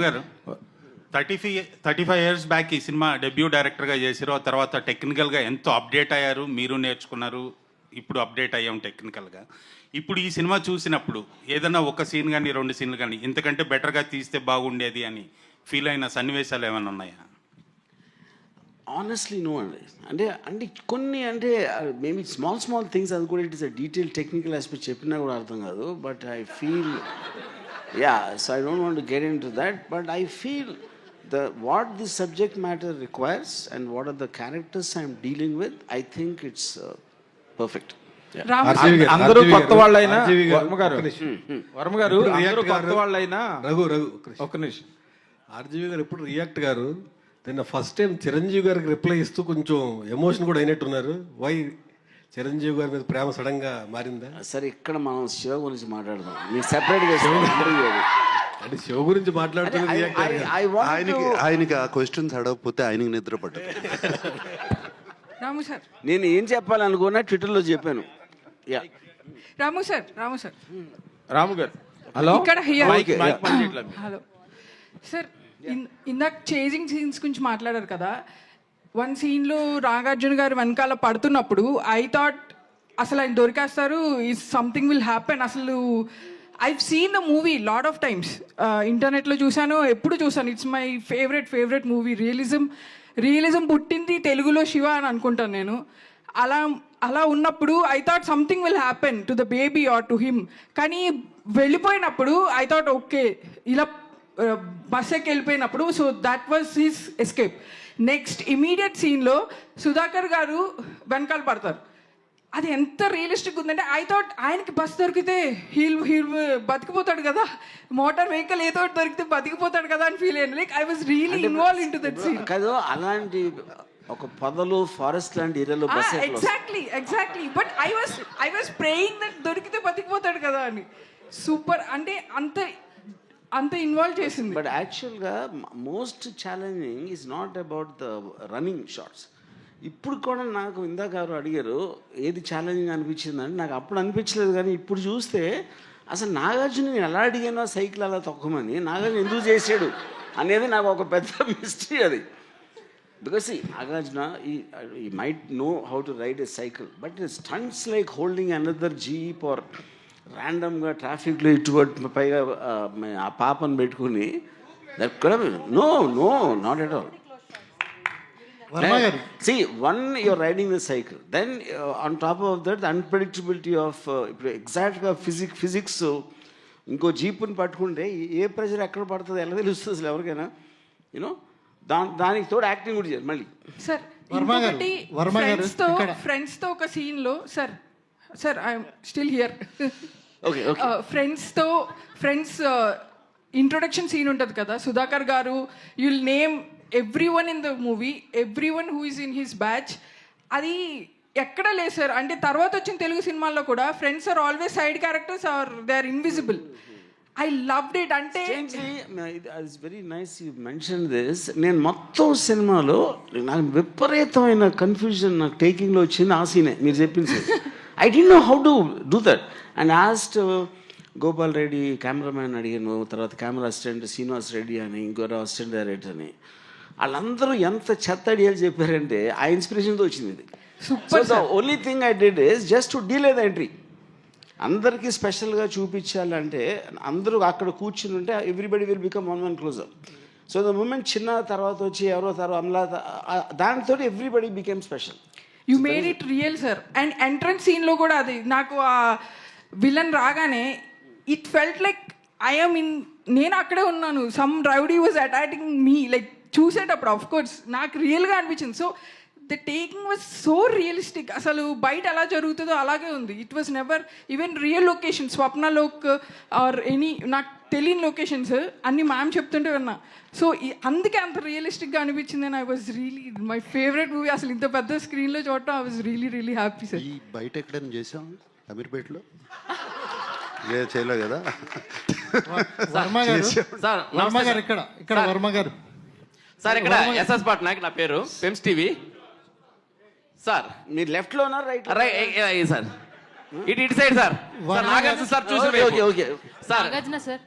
Garu thirty five thirty five years back ఈ cinema debut డైరెక్టర్గా చేశారు. ఆ తర్వాత టెక్నికల్గా ఎంతో అప్డేట్ అయ్యారు. మీరు నేర్చుకున్నారు. ఇప్పుడు అప్డేట్ అయ్యాం టెక్నికల్గా ఇప్పుడు ఈ సినిమా చూసినప్పుడు ఏదైనా ఒక సీన్ కానీ రెండు సీన్లు కానీ ఇంతకంటే బెటర్గా తీస్తే బాగుండేది అని ఫీల్ అయిన సన్నివేశాలు ఏమైనా ఉన్నాయా? ఆనెస్ట్లీ నో అండి. అంటే అంటే కొన్ని అంటే మేబీ స్మాల్ స్మాల్ థింగ్స్ అది కూడా it is a detail technical aspect చెప్పినా కూడా అర్థం కాదు. But I feel ya so I don't want get into that but I feel the what the subject matter requires and what are the characters I'm dealing with I think it's perfect Ramu RGV garu, అందరూ కొత్త వాళ్ళైనా వర్మ గారు. వర్మ గారు అందరూ కొత్త వాళ్ళైనా రఘు రఘు. ఒక్క నిమిషం. ఆర్జీవి గారు ఎప్పుడు రియాక్ట్ గారు నిన్న ఫస్ట్ టైం చిరంజీవి గారికి రిప్లై ఇస్తూ కొంచెం ఎమోషన్ కూడా అయినట్టున్నారు. వై చిరంజీవి గారి మీద ప్రేమ సడన్గా మారిందా సరే ఇక్కడ మనం శివ గురించి మాట్లాడదాం. మీరు సెపరేట్గా అంటే శివ గురించి మాట్లాడుతున్న రియాక్ట్ అయ్యారు. ఐ వాంట్ ఆయనకి ఆయనకి ఆ క్వశ్చన్స్ అడగకపోతే ఆయనకి నిద్ర పట్టదు. రాము సార్. నేను ఏం చెప్పాలనుకున్నా ట్విట్టర్లో చెప్పాను. Ya. Ramu sir Ramu sir. Ramu garu. Hello? ఇక్కడ. హలో. సార్ ఇన్- ఇందాక చేజింగ్ సీన్స్ గురించి మాట్లాడారు కదా. వన్ సీన్లో నాగార్జున గారు వెనకాల పడుతున్నప్పుడు ఐ థాట్ అసలు ఆయన దొరికేస్తారు ఈ సంథింగ్ విల్ హ్యాపెన్ అసలు I seen the movie lot of times ఇంటర్నెట్లో చూశాను ఎప్పుడు చూసాను it's my favourite favourite movie realism realism పుట్టింది తెలుగులో శివ అని అనుకుంటాను నేను. అలా అలా ఉన్నప్పుడు I thought something will happen to the baby or to him కానీ వెళ్ళిపోయినప్పుడు ఐ థాట్ ఓకే ఇలా బస్ ఎక్కి వెళ్ళిపోయినప్పుడు so that was his escape next immediate సీన్లో సుధాకర్ గారు వెనకాల పడతారు. అది ఎంత రియలిస్టిక్ ఉందంటే ఐ థాట్ ఆయనకి బస్ దొరికితే హీల్ హీల్ బతికిపోతాడు కదా. మోటార్ వెహికల్ ఏదో దొరికితే బతికిపోతాడు కదా అని ఫీల్ అయ్యాను. Like I was really involve into that scene కాదు అలాంటి ఒక పొదలు ఫారెస్ట్ లాంటి ఏరియాలో బస్ ఎట్లా వస్తుంది? Exactly exactly but I was I was praying that దొరికితే బతికిపోతాడు కదా అని. సూపర్ అంటే అంత అంత ఇన్వాల్వ్ చేసింది. బట్ యాక్చువల్గా most challenging is not about the running shots ఇప్పుడు కూడా నాకు ఇందాక గారు అడిగారు ఏది ఛాలెంజింగ్ అనిపించిందని? నాకు అప్పుడు అనిపించలేదు కానీ ఇప్పుడు చూస్తే అసలు నాగార్జున నేను ఎలా అడిగానో సైకిల్ అలా తొక్కమని నాగార్జున ఎందుకు చేశాడు అనేది నాకు ఒక పెద్ద మిస్టరీ అది. బికాస్ ఈ నాగార్జున ఈ might know how to ride a cycle but stunts like holding another jeep or ర్యాండమ్గా ట్రాఫిక్లో ఇటువంటి పైగా ఆ, పాపను పెట్టుకుని no no not at all see when you're riding the cycle then on top of that unpredictability of ఇప్పుడు ఎగ్జాక్ట్గా physique physics ఇంకో జీపుని పట్టుకుంటే ఏ ప్రెషర్ ఎక్కడ పడుతుంది ఎలా తెలుస్తుంది అసలు ఎవరికైనా? యూనో దా దానికి తోడు యాక్టింగ్ కూడా చేయాలి మళ్ళీ. సార్ వర్మ గారు, ఇంకొకటి వర్మ గారు, ఫ్రెండ్స్తో ఇక్కడ. ఫ్రెండ్స్తో ఒక సీన్లో sir sir I'm still here okay okay friends introduction scene ఉంటుంది కదా Sudhakar garu you'll name every one in the movie every one who is in his batch అది ఎక్కడ లేదు సార్ అంటే తర్వాత వచ్చిన తెలుగు సినిమాల్లో కూడా friends are always side characters or they are invisible I loved it అంటే it's very nice you mention this నేను మొత్తం సినిమాలో నాకు విపరీతమైన కన్ఫ్యూజన్ నాకు టేకింగ్లో వచ్చింది ఆ సీనే మీరు చెప్పింది sir. I D know how to do that and asked Gopal Reddy cameraman అడిగాను తర్వాత కెమెరా అసిస్టెంట్ శ్రీనివాస్ రెడ్డి అని ఇంకోరు అసిస్టెంట్ డైరెక్టర్ అని. వాళ్ళందరూ ఎంత చెత్త ఐడియాలు చెప్పారంటే ఆ ఇన్స్పిరేషన్తో వచ్చింది ఇది. So the only thing I did is just to delay the entry అందరికీ స్పెషల్గా చూపించాలంటే అందరూ అక్కడ కూర్చుని ఉంటే everybody will become one one closer so the moment చిన్న తర్వాత వచ్చి ఎవరో తర్వాత అమలా దానితో everybody became special you made it real sir and entrance సీన్లో కూడా అది నాకు ఆ విలన్ రాగానే it felt like I'm in నేను అక్కడే ఉన్నాను some rowdy was attacking me like చూసేటప్పుడు ఆఫ్ కోర్స్ నాకు రియల్గా అనిపించింది. So the taking was so realistic అసలు బయట ఎలా జరుగుతుందో అలాగే ఉంది. It was never even real location Swapnalok or any నాకు తెలియని లొకేషన్స్ అన్ని మ్యామ్ చెప్తుంటే విన్నా. సో అందుకే అంత రియలిస్టిక్గా అనిపించింది. And I was really my favourite movie అసలు ఇంత పెద్ద స్క్రీన్లో చూడటం I was really really happy sir ఈ బయట ఎక్కడైనా చేసాం అమీర్పేటలో? ఏ చేయలే కదా? వర్మ గారు. సార్ వర్మ గారు. ఇక్కడ ఇక్కడ. వర్మ గారు. సార్ ఇక్కడ ఎస్ఎస్ పట్నాయక్ నా పేరు పెమ్స్ టీవీ సార్ మీరు లెఫ్ట్లోనా రైట్ రై ఏ- ఏ- ఏ సార్. ఇటు ఇటు సైడ్ సార్. నాగార్జున సార్ చూసిన okay. Okay. Sir. Nagarjuna sir.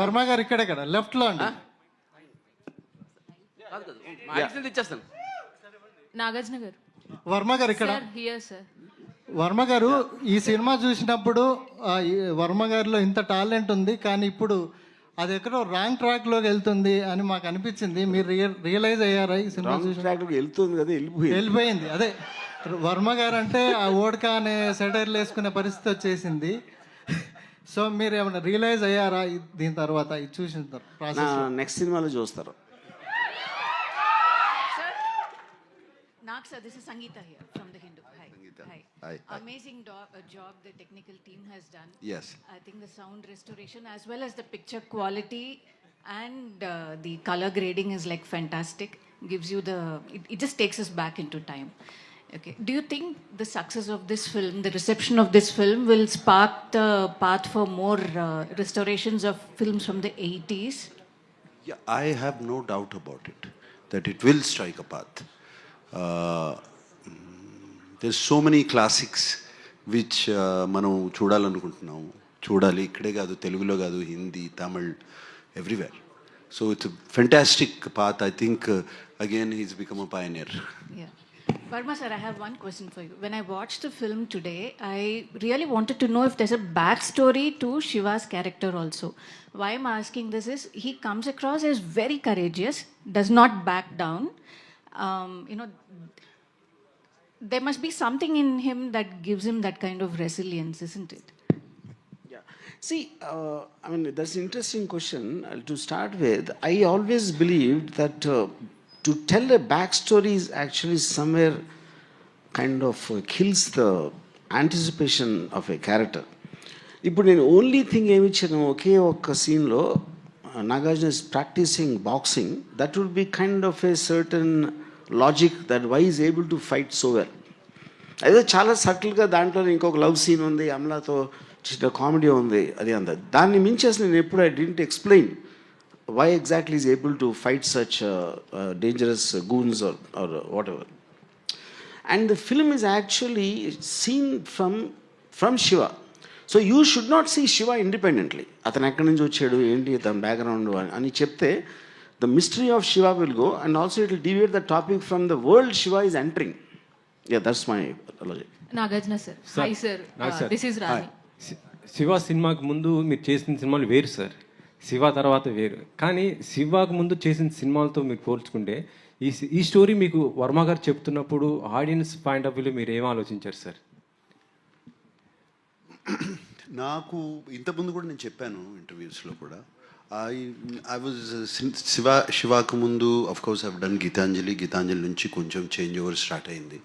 Varma గారు ఇక్కడే కదా లెఫ్ట్లో అండి. ఇచ్చేస్తాను. నాగార్జున గారు. వర్మ గారు ఇక్కడ. Sir here sir. వర్మ గారు ఈ సినిమా చూసినప్పుడు వర్మ గారిలో ఇంత టాలెంట్ ఉంది కానీ ఇప్పుడు అది ఎక్కడో రాంగ్ ట్రాక్లోకి వెళ్తుంది అని మాకు అనిపించింది. మీరు రియల్ రియలైజ్ అయ్యారా ఈ సినిమా ట్రాక్లోకి వెళ్తుంది కదా వెళ్ళిపోయింది. వెళ్ళిపోయింది అదే. వర్మ గారు అంటే ఆ ఓడక అనే సెటైర్లు వేసుకునే పరిస్థితి వచ్చేసింది. సో మీరు ఏమైనా రియలైజ్ అయ్యారా దీని తర్వాత ఇది చూసిన తర్వాత నెక్స్ట్ సినిమాలో చూస్తారు Nag sir, this is Sangeeta here from the Hindu. Hi. Hi. Amazing do- uh, job the technical team has done. Yes. I think the sound restoration as well as the picture quality and uh, the color grading is like fantastic. Gives you the, it, it just takes us back into time. Okay. Do you think the success of this film, the reception of this film, will spark the path for more uh, restorations of films from the 80s? Yeah, I have no doubt about it, that it will strike a path. Uh, there's so many classics which uh, మనం చూడాలనుకుంటున్నాం చూడాలి ఇక్కడే కాదు తెలుగులో కాదు Hindi Tamil everywhere so it's fantastic path I think again he's become a pioneer Yeah. Sir, I have one question for you. When I watched the film today, I really wanted to know if there's a backstory to Shiva's character also. Why I'm asking this is he comes across as very courageous, does not back down. Um, you know, there must be something in him that gives him that kind of resilience, isn't it? Yeah. See, uh, I mean, that's an interesting question. Uh, to start with, I always believed that uh, to tell a backstory is actually somewhere kind of of kills the anticipation of a character. ఇప్పుడు నేను only thing ఏమి ఇచ్చాను? ఒకే ఒక్క సీన్లో uh, Nagarjuna is practising boxing that would be kind of a certain logic that why is able to fight so well అదే చాలా సటిల్గా దాంట్లో ఇంకొక లవ్ సీన్ ఉంది. అమలాతో చిన్న కామెడీ ఉంది. అది అంత. దాన్ని మించి నేను ఎప్పుడు I didn't explain why exactly is able to fight such dangerous goons or or whatever and the film is actually seen from from Siva so you should not see Siva independently అతను ఎక్కడి నుంచి వచ్చాడు ఏంటి తన background అని చెప్తే the mystery of Siva will go and also it will deviate the topic from the world Siva is entering yeah that's my logic Nagarjuna sir. Hi sir. Nag sir. this is Rani. శి- శివ సినిమాకి ముందు మీరు చేసిన సినిమాలు వేరు sir Shiva తర్వాత వేరు. కానీ శివకు ముందు చేసిన సినిమాలతో మీరు పోల్చుకుంటే ఈ ఈ స్టోరీ మీకు వర్మ గారు చెప్తున్నప్పుడు ఆడియన్స్ పాయింట్ ఆఫ్ వ్యూలో మీరు ఏం ఆలోచించారు సార్? నాకు ఇంతకుముందు కూడా నేను చెప్పాను ఇంటర్వ్యూస్లో కూడా. ఐ ఐ వాజ్ శివ శివాకు ముందు of course course done Geethanjali. Geethanjali నుంచి కొంచెం చేంజ్ ఓవర్ స్టార్ట్ అయింది.